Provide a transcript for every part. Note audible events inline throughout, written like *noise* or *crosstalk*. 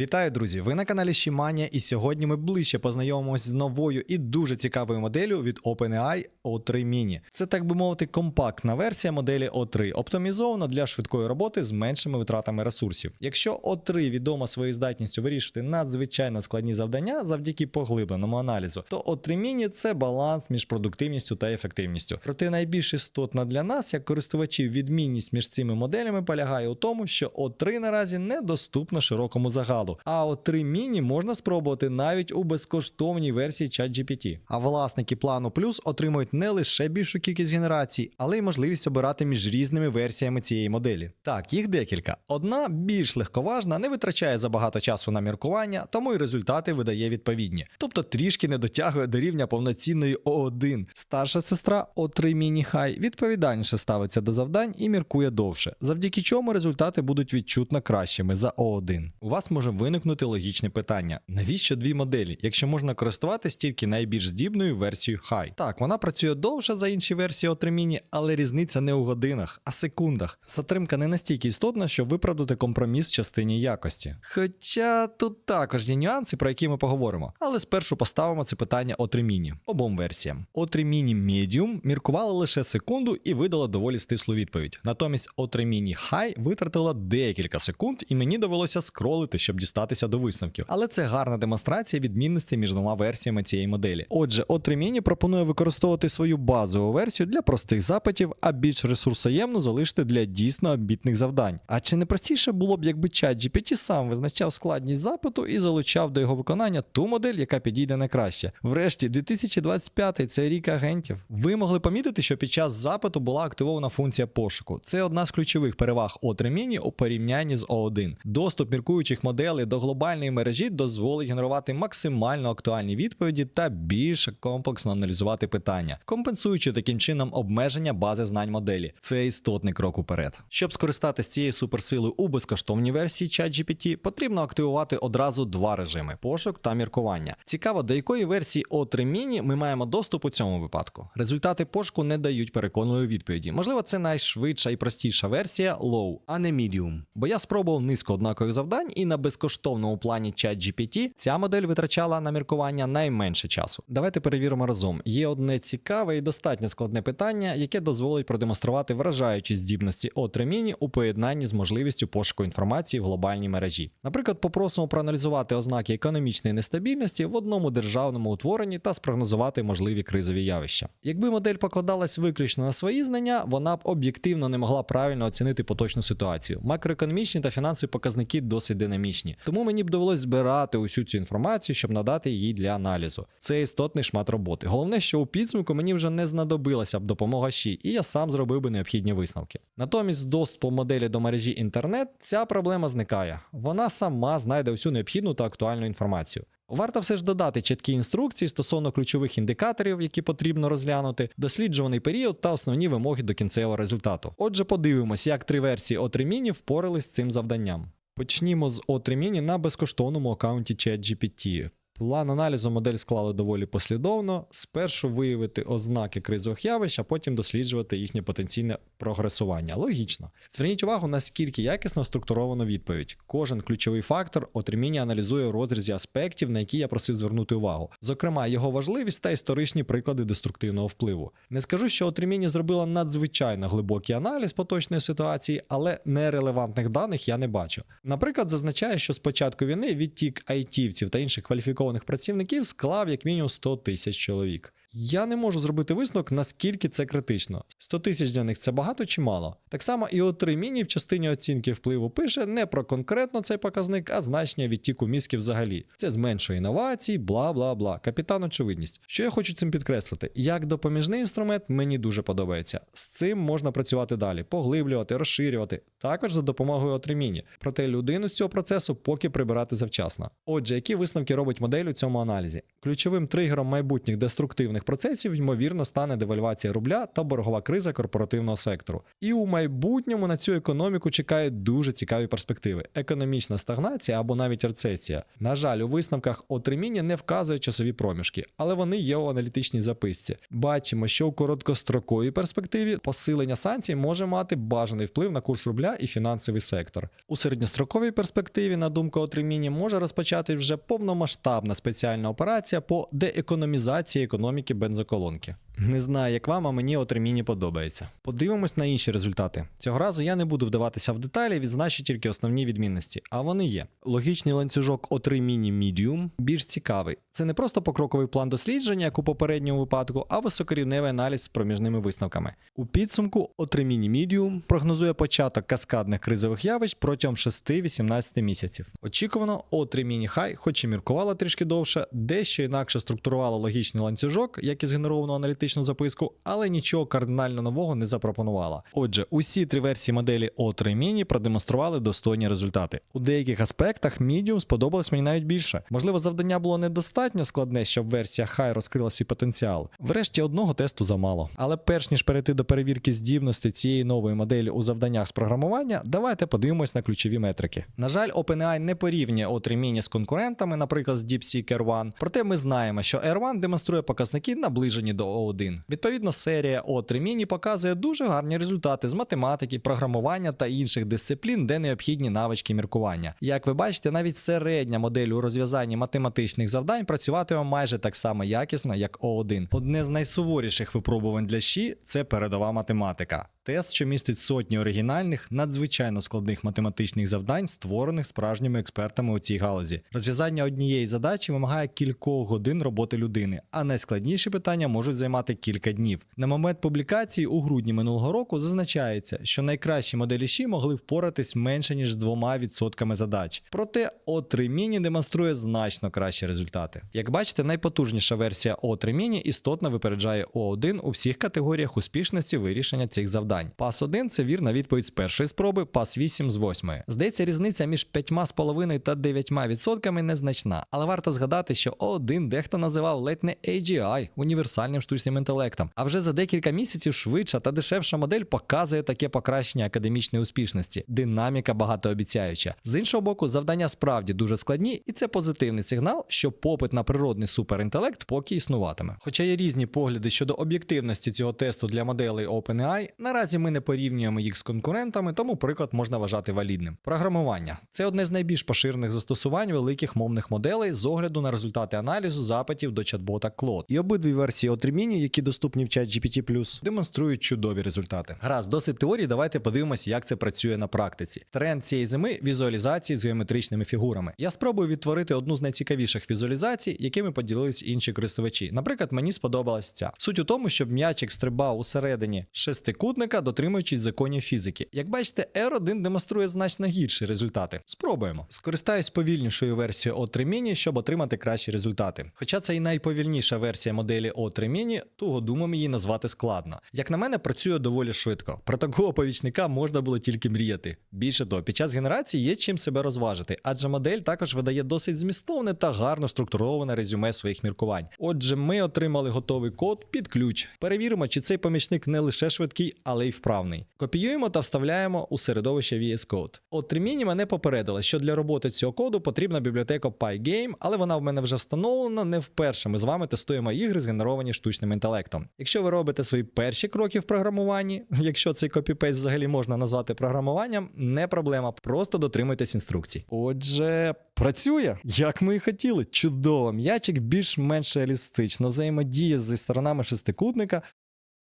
Вітаю, друзі! Ви на каналі Shimania, і сьогодні ми ближче познайомимось з новою і дуже цікавою моделлю від OpenAI O3 Mini. Це, так би мовити, компактна версія моделі O3, оптимізована для швидкої роботи з меншими витратами ресурсів. Якщо O3 відома своєю здатністю вирішити надзвичайно складні завдання завдяки поглибленому аналізу, то O3 Mini – це баланс між продуктивністю та ефективністю. Проте найбільш істотна для нас, як користувачів, відмінність між цими моделями полягає у тому, що O3 наразі недоступна широкому загалу. А O3 Mini можна спробувати навіть у безкоштовній версії ChatGPT. А власники плану Plus отримують не лише більшу кількість генерацій, але й можливість обирати між різними версіями цієї моделі. Так, їх декілька. Одна більш легковажна, не витрачає забагато часу на міркування, тому й результати видає відповідні. Тобто трішки не дотягує до рівня повноцінної O1. Старша сестра O3 Mini High відповідальніше ставиться до завдань і міркує довше, завдяки чому результати будуть відчутно кращими за O1. У вас може виникнути логічне питання: навіщо дві моделі, якщо можна користуватись тільки найбільш здібною версією High? Так, вона працює довше за інші версії O3 Mini, але різниця не у годинах, а секундах. Затримка не настільки істотна, щоб виправдати компроміс в частині якості. Хоча тут також є нюанси, про які ми поговоримо. Але спершу поставимо це питання O3 Mini обом версіям. O3 Mini Medium міркувала лише секунду і видала доволі стислу відповідь. Натомість O3 High витратила декілька секунд, і мені довелося скролити, щоб дістатися до висновків. Але це гарна демонстрація відмінності між двома версіями цієї моделі. Отже, O3 Mini пропонує використовувати свою базову версію для простих запитів, а більш ресурсоємну залишити для дійсно обітних завдань. А чи не простіше було б, якби чат GPT сам визначав складність запиту і залучав до його виконання ту модель, яка підійде найкраще? Врешті, 2025 це рік агентів. Ви могли помітити, що під час запиту була активована функція пошуку. Це одна з ключових переваг O3 Mini у порівнянні з O1. Доступ міркуючих моделей до глобальної мережі дозволить генерувати максимально актуальні відповіді та більш комплексно аналізувати питання, компенсуючи таким чином обмеження бази знань моделі. Це істотний крок уперед. Щоб скористатися цією суперсилою у безкоштовній версії ChatGPT, потрібно активувати одразу два режими: пошук та міркування. Цікаво, до якої версії O3 Mini ми маємо доступ у цьому випадку. Результати пошуку не дають переконливої відповіді. Можливо, це найшвидша і простіша версія Low, а не Medium. Бо я спробував низку однакових завдань, і на безкоштовному плані ChatGPT ця модель витрачала на міркування найменше часу. Давайте перевіримо разом. Є одне цікаве і достатньо складне питання, яке дозволить продемонструвати вражаючі здібності O3 у поєднанні з можливістю пошуку інформації в глобальній мережі. Наприклад, попросимо проаналізувати ознаки економічної нестабільності в одному державному утворенні та спрогнозувати можливі кризові явища. Якби модель покладалась виключно на свої знання, вона б об'єктивно не могла правильно оцінити поточну ситуацію. Макроекономічні та фінансові показники досить динамічні, тому мені б довелось збирати усю цю інформацію, щоб надати її для аналізу. Це істотний шмат роботи. Головне, що у підсумку мені вже не знадобилася б допомога ЩІ, і я сам зробив би необхідні висновки. Натомість, з доступом моделі до мережі інтернет ця проблема зникає. Вона сама знайде всю необхідну та актуальну інформацію. Варто все ж додати чіткі інструкції стосовно ключових індикаторів, які потрібно розглянути, досліджуваний період та основні вимоги до кінцевого результату. Отже, подивимось, як три версії O3 впорались з цим завданням. Почнімо з O3 на безкоштовному аккаунті ChatGPT. План аналізу модель склали доволі послідовно. Спершу виявити ознаки кризових явищ, а потім досліджувати їхнє потенційне прогресування. Логічно. Зверніть увагу, наскільки якісно структуровано відповідь. Кожен ключовий фактор отриміння аналізує у розрізі аспектів, на які я просив звернути увагу. Зокрема, його важливість та історичні приклади деструктивного впливу. Не скажу, що отриміння зробила надзвичайно глибокий аналіз поточної ситуації, але нерелевантних даних я не бачу. Наприклад, зазначає, що з початку війни відтік айтівців та інших кваліфікованих працівників склав як мінімум 100 тисяч чоловік. Я не можу зробити висновок, наскільки це критично. 100 тисяч для них це багато чи мало. Так само і O3 Mini в частині оцінки впливу пише не про конкретно цей показник, а значення відтіку мізків взагалі. Це зменшує інновацій, бла бла бла. Капітан очевидність. Що я хочу цим підкреслити? Як допоміжний інструмент мені дуже подобається. З цим можна працювати далі, поглиблювати, розширювати, також за допомогою O3 Проте людину з цього процесу поки прибирати завчасно. Отже, які висновки робить модель у цьому аналізі? Ключовим тригером майбутніх деструктивних іноземних процесів, ймовірно, стане девальвація рубля та боргова криза корпоративного сектору. І у майбутньому на цю економіку чекають дуже цікаві перспективи: економічна стагнація або навіть рецесія. На жаль, у висновках отриміння не вказують часові проміжки, але вони є у аналітичній записці. Бачимо, що у короткостроковій перспективі посилення санкцій може мати бажаний вплив на курс рубля і фінансовий сектор. У середньостроковій перспективі, на думку отриміння, може розпочати вже повномасштабна спеціальна операція по деекономізації економіки бензоколонки. Не знаю, як вам, а мені отримінні подобається. Подивимось на інші результати. Цього разу я не буду вдаватися в деталі, відзначу тільки основні відмінності. А вони є. Логічний ланцюжок O3 Medium більш цікавий. Це не просто покроковий план дослідження, як у попередньому випадку, а високорівневий аналіз з проміжними висновками. У підсумку O3 Medium прогнозує початок каскадних кризових явищ протягом 6-18 місяців. Очікувано, O3 Mini High, хоч і міркувала трішки довше, дещо інакше структурувала логічний ланцюжок, як і згенеровану аналітичну записку, але нічого кардинально нового не запропонувала. Отже, усі три версії моделі O3 Mini продемонстрували достойні результати. У деяких аспектах Medium сподобалось мені навіть більше. Можливо, завдання було недостатньо складне, щоб версія High розкрила свій потенціал. Врешті одного тесту замало. Але перш ніж перейти до перевірки здібності цієї нової моделі у завданнях з програмування, давайте подивимось на ключові метрики. На жаль, OpenAI не порівнює O3 Mini з конкурентами, наприклад, з DeepSeek R1. Проте ми знаємо, що R1 демонструє показники наближені до O1. Відповідно, серія о 3 міні показує дуже гарні результати з математики, програмування та інших дисциплін, де необхідні навички міркування. Як ви бачите, навіть середня модель у розв'язанні математичних завдань працюватиме майже так само якісно, як О1. Одне з найсуворіших випробувань для ЩІ – це передова математика. Тест, що містить сотні оригінальних, надзвичайно складних математичних завдань, створених справжніми експертами у цій галузі. Розв'язання однієї задачі вимагає кількох годин роботи людини, а найскладніші питання можуть займати кілька днів. На момент публікації у грудні минулого року зазначається, що найкращі моделі ЩІ могли впоратись менше ніж з двома відсотками задач. Проте O3 Mini демонструє значно кращі результати. Як бачите, найпотужніша версія O3 Mini істотно випереджає O1 у всіх категоріях успішності вирішення цих завдань. Пас 1 це вірна відповідь з першої спроби, пас 8 з восьмої. Здається, різниця між 5,5 та 9% незначна, але варто згадати, що O1 дехто називав ледь не AGI універсальним штучним інтелектом. А вже за декілька місяців швидша та дешевша модель показує таке покращення академічної успішності. Динаміка багатообіцяюча. З іншого боку, завдання справді дуже складні, і це позитивний сигнал, що попит на природний суперінтелект поки існуватиме. Хоча є різні погляди щодо об'єктивності цього тесту для моделей OpenAI, наразі ми не порівнюємо їх з конкурентами, тому приклад можна вважати валідним. Програмування це одне з найбільш поширених застосувань великих мовних моделей з огляду на результати аналізу запитів до чат-бота Claude. І обидві версії O3 які доступні в чат GPT+, демонструють чудові результати. Гаразд, досить теорії, давайте подивимось, як це працює на практиці. Тренд цієї зими візуалізації з геометричними фігурами. Я спробую відтворити одну з найцікавіших візуалізацій, якими поділились інші користувачі. Наприклад, мені сподобалась ця. Суть у тому, щоб м'ячик стрибав усередині шестикутника, дотримуючись законів фізики. Як бачите, R1 демонструє значно гірші результати. Спробуємо. Скористаюсь повільнішою версією O3 Mini, щоб отримати кращі результати. Хоча це і найповільніша версія моделі O3 Mini, туго думам її назвати складно. Як на мене, працює доволі швидко. Про такого помічника можна було тільки мріяти. Більше того, під час генерації є чим себе розважити, адже модель також видає досить змістовне та гарно структуроване резюме своїх міркувань. Отже, ми отримали готовий код під ключ. Перевіримо, чи цей помічник не лише швидкий, але й вправний. Копіюємо та вставляємо у середовище VS Code. От Реміні мене попередила, що для роботи цього коду потрібна бібліотека Pygame, але вона в мене вже встановлена. Не вперше ми з вами тестуємо ігри, згенеровані штучним інтелектом. Якщо ви робите свої перші кроки в програмуванні, *laughs* якщо цей копіпейст взагалі можна назвати програмуванням, не проблема, просто дотримуйтесь інструкцій. Отже, працює, як ми і хотіли. Чудово. М'ячик більш-менш реалістично взаємодіє зі сторонами шестикутника.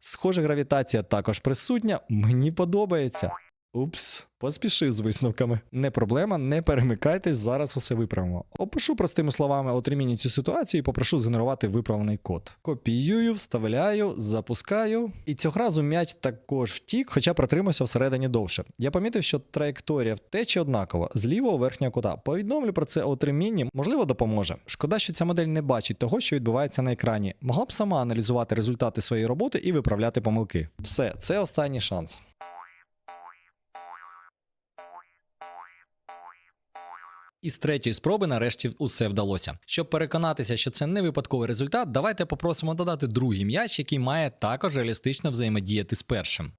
Схоже, гравітація також присутня. Мені подобається. Упс, поспішив з висновками. Не проблема, не перемикайтесь, зараз усе виправимо. Опишу простими словами отримінні цю ситуацію і попрошу згенерувати виправлений код. Копіюю, вставляю, запускаю. І цього разу м'яч також втік, хоча протримався всередині довше. Я помітив, що траєкторія втечі однакова з лівого верхнього кута. Повідомлю про це отримінні, можливо, допоможе. Шкода, що ця модель не бачить того, що відбувається на екрані. Могла б сама аналізувати результати своєї роботи і виправляти помилки. Все, це останній шанс. І з третьої спроби нарешті усе вдалося. Щоб переконатися, що це не випадковий результат, давайте попросимо додати другий м'яч, який має також реалістично взаємодіяти з першим.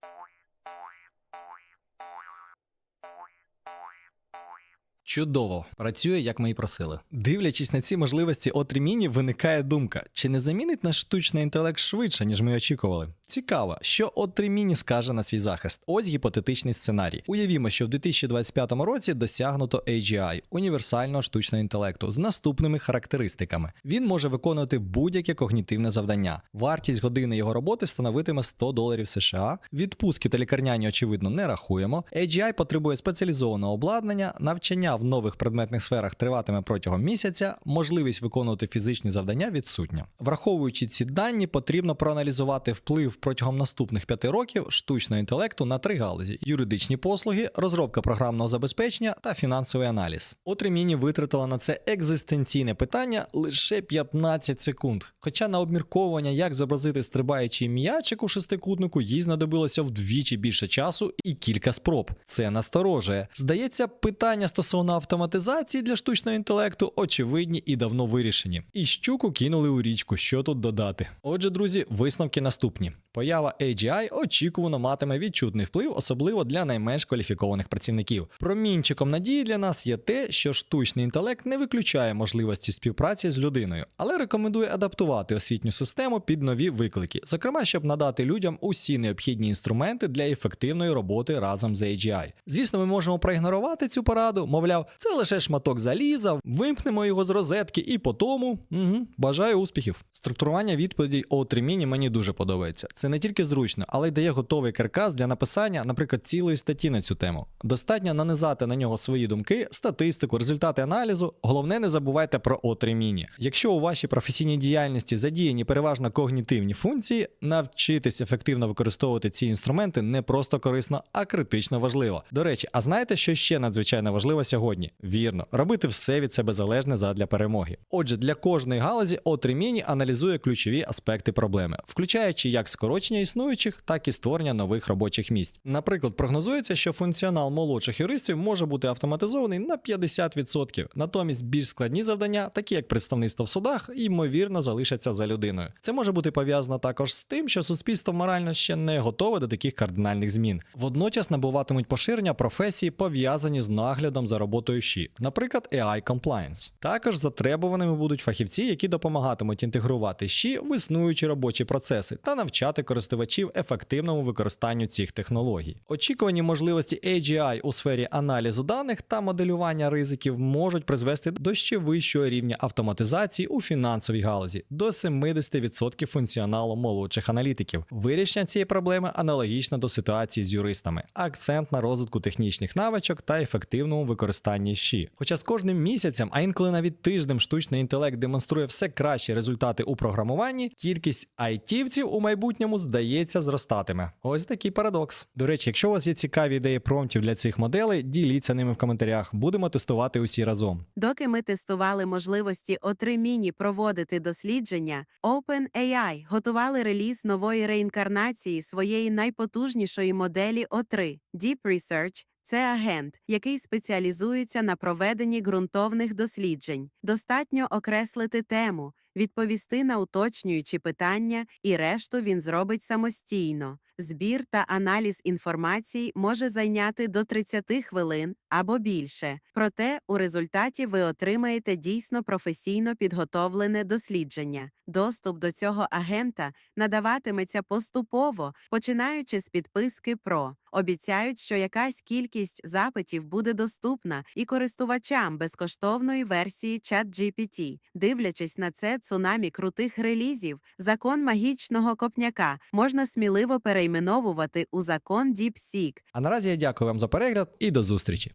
Чудово, працює, як ми і просили. Дивлячись на ці можливості О3 Mini, виникає думка: чи не замінить наш штучний інтелект швидше, ніж ми очікували? Цікаво, що О3 Mini скаже на свій захист. Ось гіпотетичний сценарій. Уявімо, що в 2025 році досягнуто AGI універсального штучного інтелекту з наступними характеристиками. Він може виконувати будь-яке когнітивне завдання. Вартість години його роботи становитиме 100 доларів США. Відпустки та лікарняні, очевидно, не рахуємо. AGI потребує спеціалізованого обладнання, навчання в нових предметних сферах триватиме протягом місяця, можливість виконувати фізичні завдання відсутня. Враховуючи ці дані, потрібно проаналізувати вплив протягом наступних п'яти років штучного інтелекту на три галузі: юридичні послуги, розробка програмного забезпечення та фінансовий аналіз. Отриміні витратила на це екзистенційне питання лише 15 секунд. Хоча на обмірковування, як зобразити стрибаючий м'ячик у шестикутнику, їй знадобилося вдвічі більше часу і кілька спроб. Це насторожує. Здається, питання стосовно автоматизації для штучного інтелекту очевидні і давно вирішені. І щуку кинули у річку, що тут додати. Отже, друзі, висновки наступні. Поява AGI очікувано матиме відчутний вплив, особливо для найменш кваліфікованих працівників. Промінчиком надії для нас є те, що штучний інтелект не виключає можливості співпраці з людиною, але рекомендує адаптувати освітню систему під нові виклики, зокрема, щоб надати людям усі необхідні інструменти для ефективної роботи разом з AGI. Звісно, ми можемо проігнорувати цю пораду, мовляв, це лише шматок заліза, вимкнемо його з розетки і по тому угу, бажаю успіхів. Структурування відповідей о Mini мені дуже подобається. Це не тільки зручно, але й дає готовий каркас для написання, наприклад, цілої статті на цю тему. Достатньо нанизати на нього свої думки, статистику, результати аналізу. Головне, не забувайте про о Mini. Якщо у вашій професійній діяльності задіяні переважно когнітивні функції, навчитись ефективно використовувати ці інструменти не просто корисно, а критично важливо. До речі, а знаєте, що ще надзвичайно важливо сьогодні? Вірно, робити все від себе залежне задля перемоги. Отже, для кожної галузі о Mini аналізує ключові аспекти проблеми, включаючи як скорочення існуючих, так і створення нових робочих місць. Наприклад, прогнозується, що функціонал молодших юристів може бути автоматизований на 50%. Натомість більш складні завдання, такі як представництво в судах, ймовірно залишаться за людиною. Це може бути пов'язано також з тим, що суспільство морально ще не готове до таких кардинальних змін. Водночас набуватимуть поширення професії, пов'язані з наглядом за роботою ЩІ, наприклад, AI Compliance. Також затребуваними будуть фахівці, які допомагатимуть інтегрувати ЩІ в існуючі робочі процеси та навчати користувачів ефективному використанню цих технологій. Очікувані можливості AGI у сфері аналізу даних та моделювання ризиків можуть призвести до ще вищого рівня автоматизації у фінансовій галузі до 70% функціоналу молодших аналітиків. Вирішення цієї проблеми аналогічно до ситуації з юристами. Акцент на розвитку технічних навичок та ефективному використанні. Хоча з кожним місяцем, а інколи навіть тижнем штучний інтелект демонструє все кращі результати у програмуванні, кількість айтівців у майбутньому здається зростатиме. Ось такий парадокс. До речі, якщо у вас є цікаві ідеї промптів для цих моделей, діліться ними в коментарях. Будемо тестувати усі разом. Доки ми тестували можливості O3 Mini проводити дослідження, OpenAI готували реліз нової реінкарнації своєї найпотужнішої моделі O3 Deep Research. Це агент, який спеціалізується на проведенні ґрунтовних досліджень. Достатньо окреслити тему, відповісти на уточнюючі питання, і решту він зробить самостійно. Збір та аналіз інформації може зайняти до 30 хвилин або більше. Проте у результаті ви отримаєте дійсно професійно підготовлене дослідження. Доступ до цього агента надаватиметься поступово, починаючи з підписки ПРО. Обіцяють, що якась кількість запитів буде доступна і користувачам безкоштовної версії ChatGPT. Дивлячись на це цунамі крутих релізів, закон магічного копняка можна сміливо перейменовувати у закон DeepSeek. А наразі я дякую вам за перегляд і до зустрічі.